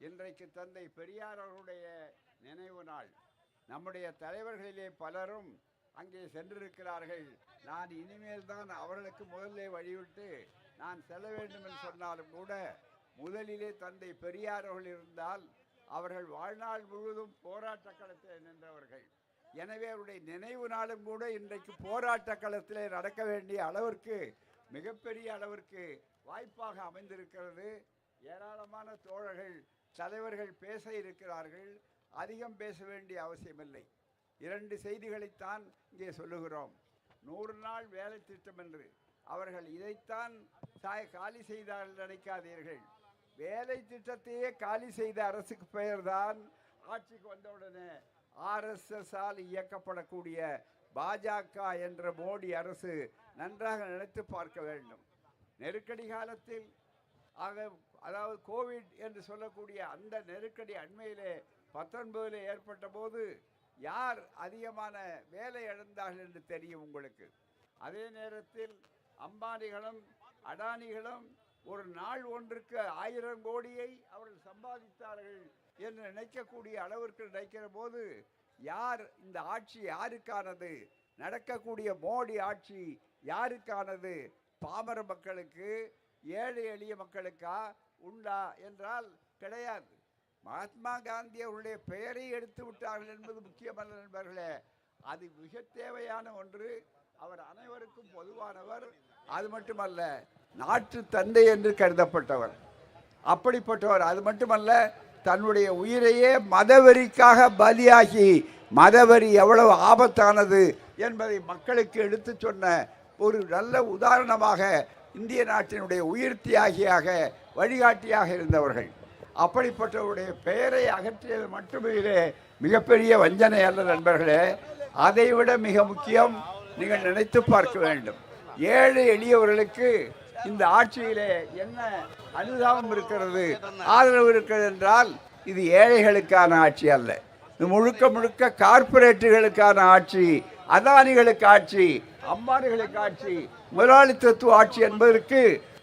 இன்றைக்கு தந்தை பெரியார் அவர்களுடைய நினைவு நாள். நம்முடைய தலைவர்களிலே பலரும் அங்கே சென்றிருக்கிறார்கள். நான் இனிமேல் தான் அவர்களுக்கு முதலே வழிவிட்டு நான் செல்ல வேண்டும் என்று சொன்னாலும் கூட முதலிலே தந்தை பெரியார் அவர்கள் இருந்தால் அவர்கள் வாழ்நாள் முழுவதும் போராட்ட களத்தில் நின்றவர்கள். எனவே அவருடைய நினைவு நாளும் கூட இன்றைக்கு போராட்ட களத்தில் நடக்க வேண்டிய அளவிற்கு மிகப்பெரிய அளவிற்கு வாய்ப்பாக அமைந்திருக்கிறது. ஏராளமான தோழர்கள் தலைவர்கள் பேச இருக்கிறார்கள். அதிகம் பேச வேண்டிய அவசியமில்லை. இரண்டு செய்திகளைத்தான் இங்கே சொல்லுகிறோம். நூறு நாள் வேலை திட்டம் என்று. அவர்கள் இதைத்தான் சாய் காலி செய்தார்கள் நினைக்காதீர்கள். வேலை திட்டத்தையே காலி செய்த அரசுக்கு பெயர்தான் ஆட்சிக்கு வந்தவுடனே ஆர்எஸ்எஸ்ஸால் இயக்கப்படக்கூடிய பாஜக என்ற மோடி அரசு நன்றாக நினைத்து பார்க்க வேண்டும். நெருக்கடி காலத்தில் ஆக அதாவது கோவிட் என்று சொல்லக்கூடிய அந்த நெருக்கடி அண்மையிலே பத்தொன்பதில் ஏற்பட்ட போது யார் அதிகமான வேலை இழந்தார்கள் என்று தெரியும் உங்களுக்கு. அதே நேரத்தில் அம்பானிகளும் அடானிகளும் ஒரு நாள் ஒன்றுக்கு ஆயிரம் கோடியை அவர்கள் சம்பாதித்தார்கள் என்று நினைக்கக்கூடிய அளவிற்கு நினைக்கிற போது யார் இந்த ஆட்சி யாருக்கானது? நடக்கக்கூடிய மோடி ஆட்சி யாருக்கானது? பாமர மக்களுக்கு ஏழை எளிய மக்களுக்கா? உண்டா என்றால் கிடையாது. மகாத்மா காந்தி அவருடைய பெயரை எடுத்து விட்டார்கள் என்பது முக்கியமல்ல நண்பர்களே. அது மிக தேவையான ஒன்று. அவர் அனைவருக்கும் பொதுவானவர். அது மட்டுமல்ல நாட்டு தந்தை என்று கருதப்பட்டவர். அப்படிப்பட்டவர். அது மட்டுமல்ல தன்னுடைய உயிரையே மதவெறிக்காக பலியாகி மதவெறி எவ்வளவு ஆபத்தானது என்பதை மக்களுக்கு எடுத்து சொன்ன ஒரு நல்ல உதாரணமாக இந்திய நாட்டினுடைய உயிர் தியாகியாக வழிகாட்டியாக இருந்தவர்கள். அப்படிப்பட்டவருடைய பெயரை அகற்றியது மட்டுமே மிகப்பெரிய வஞ்சனை அல்ல நண்பர்களே. அதைவிட மிக முக்கியம் நீங்கள் நினைத்து பார்க்க வேண்டும். ஏழை எளியவர்களுக்கு இந்த ஆட்சியிலே என்ன அனுதாபம் இருக்கிறது ஆதரவு இருக்கிறது என்றால் இது ஏழைகளுக்கான ஆட்சி அல்ல. இது முழுக்க முழுக்க கார்ப்பரேட்டுகளுக்கான ஆட்சி அதானிகளுக்கு ஆட்சி அம்பானிகளுக்கு ஆட்சி முதலாளித்துவ ஆட்சி என்பதற்கு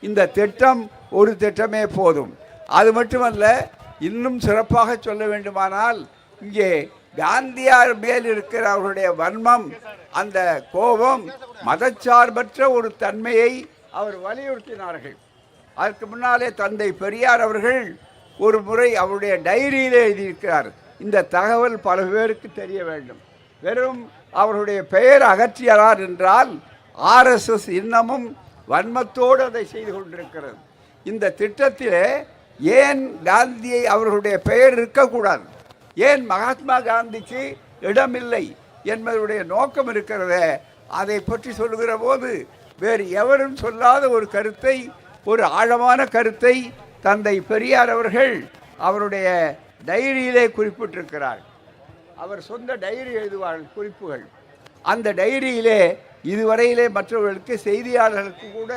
இந்த திட்டம் ஒரு திட்டமே போதும். அது மட்டுமல்ல இன்னும் சிறப்பாக சொல்ல வேண்டுமானால் இங்கே காந்தியார் மேல் இருக்கிற அவருடைய வன்மம் அந்த கோபம் மதச்சார்பற்ற ஒரு தன்மையை அவர் வலியுறுத்தினார்கள். அதற்கு முன்னாலே தந்தை பெரியார் அவர்கள் ஒரு முறை அவருடைய டைரியில் எழுதியிருக்கிறார். இந்த தகவல் பல பேருக்கு தெரிய வேண்டும். வெறும் அவருடைய பெயர் அகற்றியலார் என்றால் ஆர்எஸ்எஸ் இன்னமும் வன்மத்தோடு அதை செய்து கொண்டிருக்கிறது. இந்த திட்டத்திலே ஏன் காந்தியை அவர்களுடைய பெயர் இருக்கக்கூடாது? ஏன் மகாத்மா காந்திக்கு இடமில்லை என்பதனுடைய நோக்கம் இருக்கிறதே? அதை பற்றி சொல்லுகிற போது வேறு எவரும் சொல்லாத ஒரு கருத்தை ஒரு ஆழமான கருத்தை தந்தை பெரியார் அவர்கள் அவருடைய டைரியிலே குறிப்பிட்டிருக்கிறார். அவர் சொந்த டைரி எழுதுவார்கள் குறிப்புகள். அந்த டைரியிலே இதுவரையிலே மற்றவர்களுக்கு செய்தியாளர்களுக்கு கூட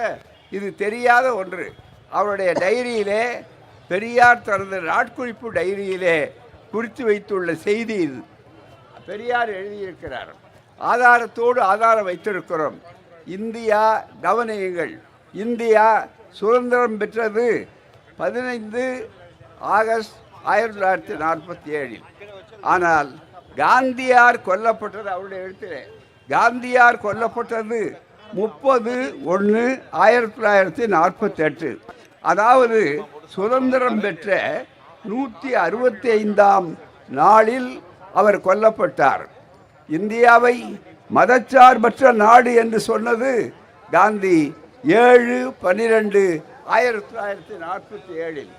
இது தெரியாத ஒன்று. அவருடைய டைரியிலே பெரியார் தனது நாட்குறிப்பு டைரியிலே குறித்து வைத்துள்ள செய்தி இது. பெரியார் எழுதியிருக்கிறார் ஆதாரத்தோடு ஆதாரம் வைத்திருக்கிறோம். இந்தியா கவனியுங்கள். இந்தியா சுதந்திரம் பெற்றது பதினைந்து ஆகஸ்ட் ஆயிரத்தி தொள்ளாயிரத்தி நாற்பத்தி ஏழில். ஆனால் காந்தியார் கொல்லப்பட்டது அவருடைய எழுத்திலே காந்தியார் கொல்லப்பட்டது முப்பது ஒன்று ஆயிரத்தி தொள்ளாயிரத்தி நாற்பத்தி எட்டு அதாவது சுதந்திரம் பெற்ற நூற்றி அறுபத்தி ஐந்தாம் நாளில் அவர் கொல்லப்பட்டார். இந்தியாவை மதச்சார்பற்ற நாடு என்று சொன்னது காந்தி ஏழு பன்னிரெண்டு ஆயிரத்தி தொள்ளாயிரத்தி நாற்பத்தி ஏழில்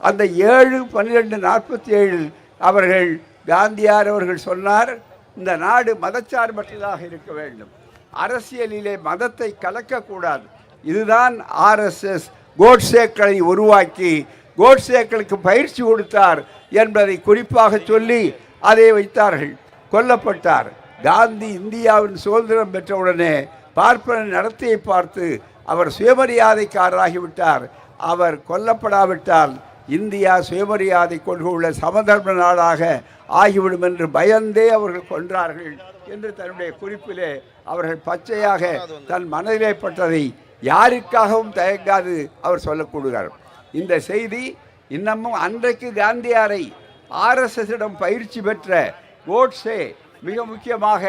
அந்த ஏழு பன்னிரெண்டு நாற்பத்தி ஏழில் அவர்கள் காந்தியார் அவர்கள் சொன்னார் இந்த நாடு மதச்சார்பற்றதாக இருக்க வேண்டும். அரசியலிலே மதத்தை கலக்கக்கூடாது. இதுதான் ஆர்எஸ்எஸ் கோட்சேக்களை உருவாக்கி கோட்சேக்களுக்கு பயிற்சி கொடுத்தார் என்பதை குறிப்பாக சொல்லி அதை வைத்தார்கள். கொல்லப்பட்டார். காந்தி இந்தியாவின் சுதந்திரம் பெற்றவுடனே பார்ப்பன நடத்தையை பார்த்து அவர் சுயமரியாதைக்காரராகிவிட்டார். அவர் கொல்லப்படாவிட்டால் இந்தியா சுயமரியாதை கொள்கை உள்ள சமதர்ம நாடாக ஆகிவிடும் என்று பயந்தே அவர்கள் கொன்றார்கள் என்று தன்னுடைய குறிப்பிலே அவர்கள் பச்சையாக தன் மனதிலே பட்டதை யாருக்காகவும் தயங்காது அவர் சொல்லக்கூடுகிறார். இந்த செய்தி இன்னமும் அன்றைக்கு காந்தியாரை ஆர்எஸ்எஸிடம் பயிற்சி பெற்ற கோட்ஸே மிக முக்கியமாக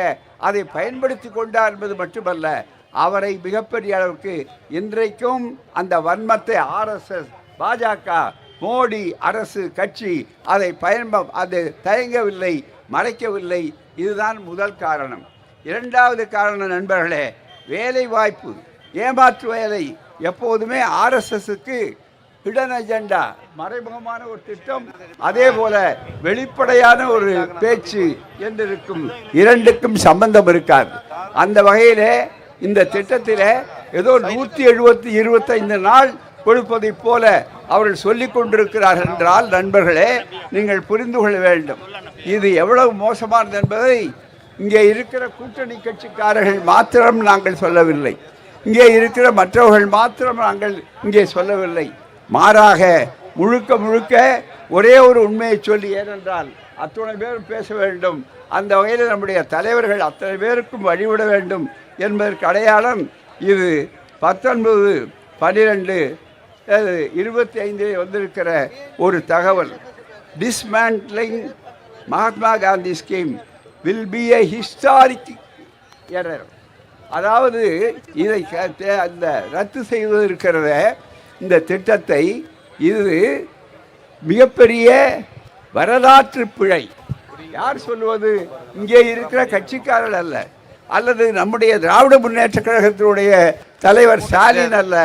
அதை பயன்படுத்தி கொண்டார் என்பது மட்டுமல்ல அவரை மிகப்பெரிய அளவுக்கு இன்றைக்கும் அந்த வன்மத்தை ஆர்எஸ்எஸ் பாஜக மோடி அரசு கட்சி அதை பயன்ப அது தயங்கவில்லை மறைக்கவில்லை. இதுதான் முதல் காரணம். இரண்டாவது காரணம் நண்பர்களே வேலை வாய்ப்பு ஏமாற்று வேலை. எப்போதுமே ஆர்எஸ்எஸ்க்கு ஹிடன் அஜெண்டா. மறைமுகமான ஒரு திட்டம் அதே போல வெளிப்படையான ஒரு பேச்சு என்றிருக்கும் இரண்டுக்கும் சம்பந்தம் இருக்காது. அந்த வகையில் இந்த திட்டத்தில் ஏதோ நூற்றி எழுபத்தி இருபத்தைந்து நாள் கொடுப்பதைப் போல அவர்கள் சொல்லிக் கொண்டிருக்கிறார்கள் என்றால் நண்பர்களே நீங்கள் புரிந்து கொள்ள வேண்டும். இது எவ்வளவு மோசமானது என்பதை இங்கே இருக்கிற கூட்டணி கட்சிக்காரர்கள் மாத்திரம் நாங்கள் சொல்லவில்லை. இங்கே இருக்கிற மற்றவர்கள் மாத்திரம் நாங்கள் இங்கே சொல்லவில்லை. மாறாக முழுக்க முழுக்க ஒரே ஒரு உண்மையை சொல்லி ஏனென்றால் அத்தனை பேரும் பேச வேண்டும். அந்த வகையில் நம்முடைய தலைவர்கள் அத்தனை பேருக்கும் வழிவிட வேண்டும் என்பதற்கு அடையாளம் இது பத்தொன்பது பன்னிரெண்டு இருபத்தி ஐந்தில் வந்திருக்கிற ஒரு தகவல். Dismantling Mahatma Gandhi scheme will be a historic error அதாவது இதை அந்த ரத்து செய்வது இருக்கிறத இந்த திட்டத்தை இது மிகப்பெரிய வரலாற்று பிழை. யார் சொல்லுவது இங்கே இருக்கிற கட்சிக்காரர் அல்ல. அல்லது நம்முடைய திராவிட முன்னேற்ற கழகத்தினுடைய தலைவர் ஸ்டாலின் அல்ல.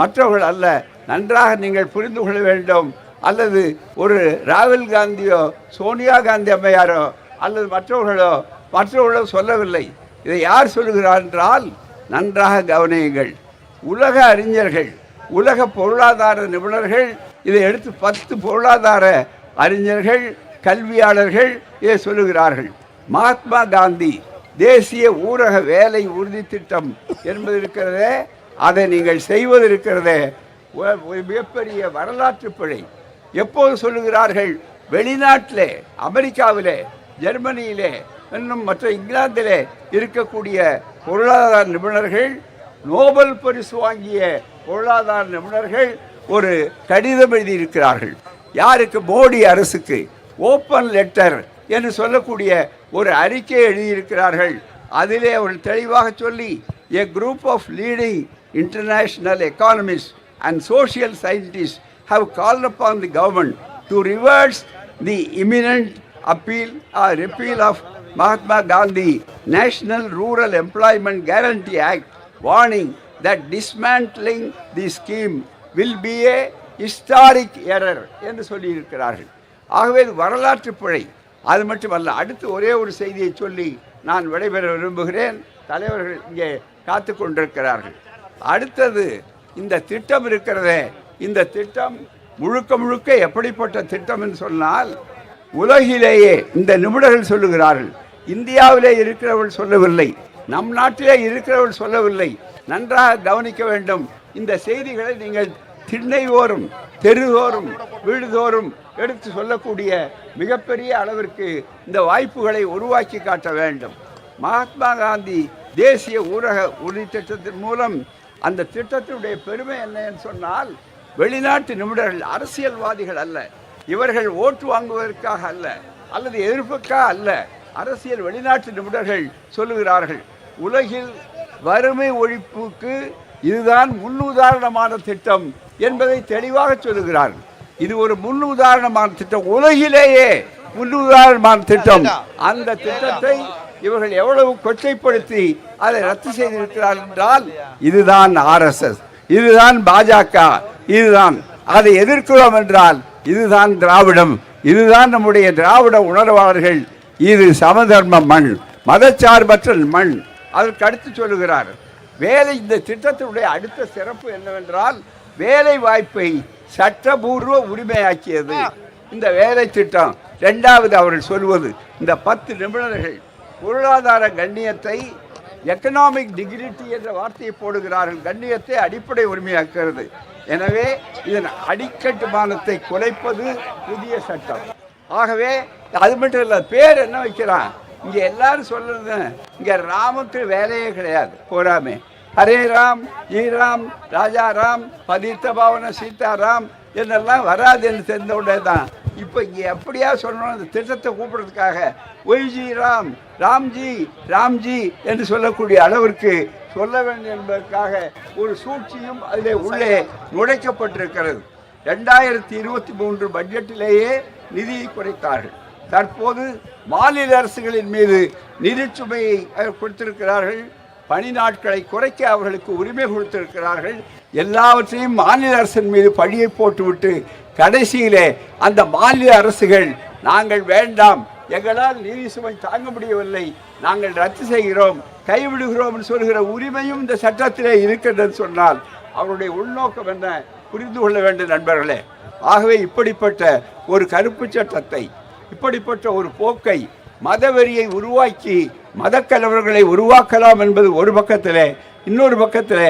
மற்றவர்கள் அல்ல. நன்றாக நீங்கள் புரிந்து கொள்ள வேண்டும். அல்லது ஒரு ராகுல் காந்தியோ சோனியா காந்தி அம்மையாரோ அல்லது மற்றவர்களோ மற்றவர்களோ சொல்லவில்லை. இதை யார் சொல்லுகிறார் என்றால் நன்றாக கவனியுங்கள். உலக அறிஞர்கள் உலக பொருளாதார நிபுணர்கள் இதை எடுத்து பத்து பொருளாதார அறிஞர்கள் கல்வியாளர்கள் இதை சொல்லுகிறார்கள். மகாத்மா காந்தி தேசிய ஊரக வேலை உறுதி திட்டம் என்பது இருக்கிறதே அதை நீங்கள் செய்வது இருக்கிறதே. மிகப்பெரிய வரலாற்று பிழை. எப்போது சொல்லுகிறார்கள்? வெளிநாட்டிலே அமெரிக்காவிலே. ஜெர்மனியிலே இன்னும் மற்ற இங்கிலாந்திலே இருக்கக்கூடிய பொருளாதார நிபுணர்கள் நோபல் பரிசு வாங்கிய பொருளாதார நிபுணர்கள் ஒரு கடிதம் எழுதியிருக்கிறார்கள். யாருக்கு? மோடி அரசுக்கு. ஓப்பன் லெட்டர் என்று சொல்லக்கூடிய ஒரு அறிக்கை எழுதியிருக்கிறார்கள். அதிலே அவர்கள் தெளிவாக சொல்லி a group of leading international international and and social scientists call up on the government to reverse the imminent appeal or repeal of Mahatma Gandhi National Rural Employment Guarantee Act, warning that dismantling the scheme will be a historic error என்று சொல்லியிருக்கிறார்கள். ஆகவே இது வரலாற்று பிழை. அது மட்டுமல்ல அடுத்து ஒரே ஒரு செய்தியை சொல்லி நான் விடைபெற விரும்புகிறேன். தலைவர்கள் இங்கே காத்து கொண்டிருக்கிறார்கள். அடுத்தது இந்த திட்டம் இருக்கிறதே. இந்த திட்டம் முழுக்க முழுக்க எப்படிப்பட்ட திட்டம் என்று சொன்னால் உலகிலேயே இந்த நிபுணர்கள் சொல்லுகிறார்கள் இந்தியாவிலே இருக்கிறவள் சொல்லவில்லை நம் நாட்டிலே இருக்கிறவள் சொல்லவில்லை. நன்றாக கவனிக்க வேண்டும். இந்த செய்திகளை நீங்கள் திண்ணைவோறும் தெருதோறும் வீடுதோறும் எடுத்து சொல்லக்கூடிய மிகப்பெரிய அளவிற்கு இந்த வாய்ப்புகளை உருவாக்கி காட்ட வேண்டும். மகாத்மா காந்தி தேசிய ஊரக உறுதி திட்டத்தின் மூலம் அந்த திட்டத்தினுடைய பெருமை என்னன்னு சொன்னால் வெளிநாட்டு நிபுணர்கள் அரசியல்வாதிகள் அல்ல. இவர்கள் ஓட்டு வாங்குவதற்காக அல்ல அல்லது எதிர்ப்புக்காக அல்ல அரசியல் வெளிநாட்டு நிபுணர்கள் சொல்லுகிறார்கள் உலகில் வறுமை ஒழிப்புக்கு இதுதான் முன்னுதாரணமான திட்டம் என்பதை தெளிவாக சொல்லுகிறார்கள். இது ஒரு முன்னுதாரணமான திட்டம் உலகிலேயே முன்னுதாரணமான திட்டம். அந்த திட்டத்தை இவர்கள் எவ்வளவு கொச்சைப்படுத்தி அதை ரத்து செய்திருக்கிறார் என்றால் இதுதான் ஆர்எஸ்எஸ் இதுதான் பாஜக இதுதான் அதை எதிர்க்கிறோம் என்றால் இதுதான் திராவிடம். இதுதான் நம்முடைய திராவிட உணர்வாளர்கள். இது சமதர்ம மண் மதச்சார்பற்ற மண். அதற்கு அடுத்து சொல்லுகிறார் வேலை இந்த திட்டத்தினுடைய அடுத்த சிறப்பு என்னவென்றால் வேலை வாய்ப்பை சட்டபூர்வ உரிமையாக்கியது. இந்த வேலை திட்டம் ரெண்டாவது அவர்கள் சொல்வது இந்த பத்து நிபுணர்கள் பொருளாதார கண்ணியத்தை எக்கனாமிக் டிகிரிட்டி என்ற வார்த்தையை போடுகிறார்கள். கண்ணியத்தை அடிப்படை உரிமையாக்குகிறது. எனவே இதன் அடிக்கட்டுமானத்தை குலைப்பது புதிய சட்டம். ஆகவே அது மட்டும் இல்லை பேர் என்ன வைக்கிறான்? இங்கே எல்லாரும் சொல்றது இங்கே ராமுக்கு வேலையே கிடையாது. போராமே ஹரே ராம் ஈராம் ராஜா ராம் பதித்த பாவன சீதாராம் என்னெல்லாம் வராது என்று தெரிந்த உடனே தான். இப்போ இங்கே எப்படியா சொல்லணும் அந்த திட்டத்தை கூப்பிடுறதுக்காக? ஒய்ஜி ராம் ராம்ஜி ராம்ஜி என்று சொல்லக்கூடிய அளவிற்கு சொல்ல வேண்டும் என்பதற்காக ஒரு சூழ்ச்சியும் அதில் உள்ளே நுழைக்கப்பட்டிருக்கிறது. ரெண்டாயிரத்தி இருபத்தி மூன்று பட்ஜெட்டிலேயே நிதியை குறைத்தார்கள். தற்போது மாநில அரசுகளின் மீது நிதிச்சுமையை கொடுத்திருக்கிறார்கள். பணி நாட்களை குறைக்க அவர்களுக்கு உரிமை கொடுத்திருக்கிறார்கள். எல்லாவற்றையும் மாநில அரசின் மீது பழியை போட்டுவிட்டு கடைசியிலே அந்த மாநில அரசுகள் நாங்கள் வேண்டாம் எங்களால் நிதி சுமை தாங்க முடியவில்லை. நாங்கள் ரத்து செய்கிறோம் கைவிடுகிறோம் சொல்கிற உரிமையும் இந்த சட்டத்திலே இருக்கின்றது சொன்னால் அவருடைய உள்நோக்கம் என்ன? புரிந்து கொள்ள வேண்டும் நண்பர்களே. ஆகவே இப்படிப்பட்ட ஒரு கருப்பு சட்டத்தை இப்படிப்பட்ட ஒரு போக்கை மதவெறியை உருவாக்கி மதக்கலவர்களை உருவாக்கலாம் என்பது ஒரு பக்கத்தில் இன்னொரு பக்கத்தில்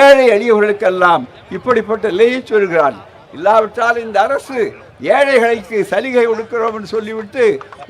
ஏழை எளியவர்களுக்கெல்லாம் இப்படிப்பட்ட நிலையை சொல்கிறான் இல்லாவிட்டால் இந்த அரசு ஏழைகளுக்கு சலுகை கொடுக்கிறோம் என்று சொல்லிவிட்டு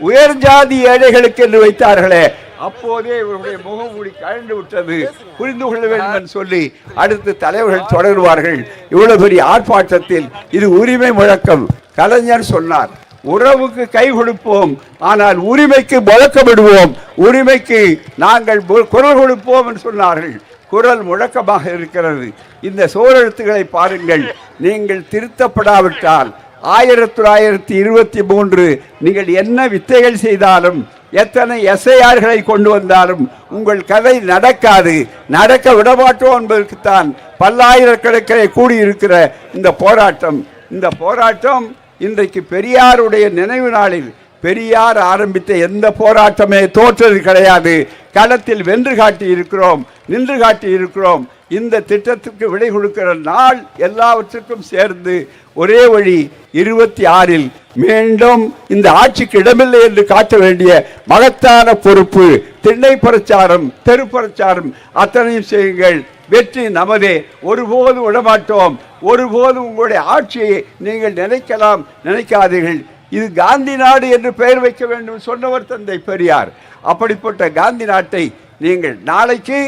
உயர் ஜாதி ஏழைகளுக்கு என்று வைத்தார்களே அப்போதே இவருடைய முகமூடி கழண்டு விட்டது. புரிந்து கொள்ள வேண்டும் என்று சொல்லி அடுத்து தலைவர்கள் தொடருவார்கள். இவ்வளவு பெரிய ஆர்ப்பாட்டத்தில் இது உரிமை முழக்கம். கலைஞர் சொன்னார் உறவுக்கு கை கொடுப்போம் ஆனால் உரிமைக்கு முழக்கமிடுவோம். உரிமைக்கு நாங்கள் குரல் கொடுப்போம் என்று சொன்னார்கள். குரல் முழக்கமாக இருக்கிறது. இந்த சோழெழுத்துக்களை பாருங்கள். நீங்கள் திருத்தப்படாவிட்டால் ஆயிரத்தி தொள்ளாயிரத்தி இருபத்தி மூன்று நீங்கள் என்ன வித்தைகள் செய்தாலும் எத்தனை எஸ்ஐஆர்களை கொண்டு வந்தாலும் உங்கள் கதை நடக்காது. நடக்க விடமாட்டோம் என்பதற்குத்தான் பல்லாயிரக்கணக்கிலே கூடியிருக்கிற இந்த போராட்டம். இந்த போராட்டம் இன்றைக்கு பெரியாருடைய நினைவு நாளில் பெரியார் ஆரம்பித்த எந்த போராட்டமே தோற்றது கிடையாது. களத்தில் வென்று காட்டி இருக்கிறோம் நின்று காட்டி இருக்கிறோம் இந்த திட்டத்திற்கு விடை கொடுக்கிற நாள் எல்லாவற்றுக்கும் சேர்ந்து ஒரே வழி இருபத்தி ஆறில் மீண்டும் இந்த ஆட்சிக்கு இடமில்லை என்று காட்ட வேண்டிய மகத்தான பொறுப்பு திண்ணை பிரச்சாரம் தெரு பிரச்சாரம் அத்தனையும் செய்யுங்கள். வெற்றி நமதே. ஒருபோதும் விடமாட்டோம். ஒருபோதும் உங்களுடைய ஆட்சியை நீங்கள் நினைக்கலாம் நினைக்காதீர்கள். இது காந்தி நாடு என்று பெயர் வைக்க வேண்டும் சொன்னவர் தந்தை பெரியார். அப்படிப்பட்ட காந்தி நாட்டை நீங்கள் நாளைக்கு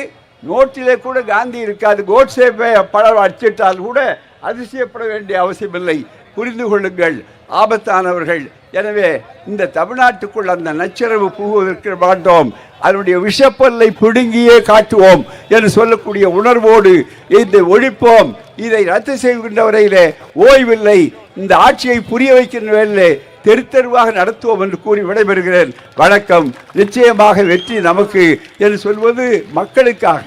நோட்டிலே கூட காந்தி இருக்காது. கோட்ஸே படம் அச்சிட்டால் கூட அதிசயப்பட வேண்டிய அவசியமில்லை. புரிந்து கொள்ளுங்கள் ஆபத்தானவர்கள். எனவே இந்த தமிழ்நாட்டுக்குள் அந்த நச்சரவு புகுவதற்கு மாட்டோம் அதனுடைய விஷப்பல்லை பிடுங்கியே காட்டுவோம் என்று சொல்லக்கூடிய உணர்வோடு இதை ஒழிப்போம். இதை ரத்து செய்கின்ற வரையிலே ஓய்வில்லை. இந்த ஆட்சியை புரிய வைக்கின்ற வேலையிலே தெருத்தெருவாக நடத்துவோம் என்று கூறி விடைபெறுகிறேன். வணக்கம். நிச்சயமாக வெற்றி நமக்கு என்று சொல்வது மக்களுக்காக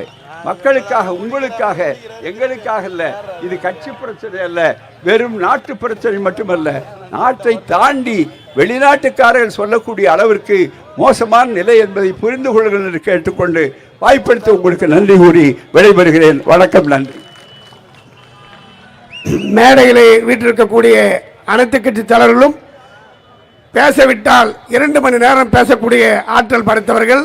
மக்களுக்காக உங்களுக்காக எங்களுக்காக அல்ல. இது கட்சி பிரச்சனை அல்ல வெறும் நாட்டு பிரச்சனை மட்டுமல்ல. நாட்டை தாண்டி வெளிநாட்டுக்காரர்கள் சொல்லக்கூடிய அளவிற்கு மோசமான நிலை என்பதை புரிந்து கொள்ளுங்கள் என்று கேட்டுக்கொண்டு வாய்ப்படுத்த உங்களுக்கு நன்றி கூறி விடைபெறுகிறேன். வணக்கம் நன்றி. மேடையிலே வீட்டிருக்கக்கூடிய அனைத்து கட்சி தலைவர்களும் பேசவிட்டால் இரண்டு மணி நேரம் பேசக்கூடிய ஆற்றல் படைத்தவர்கள்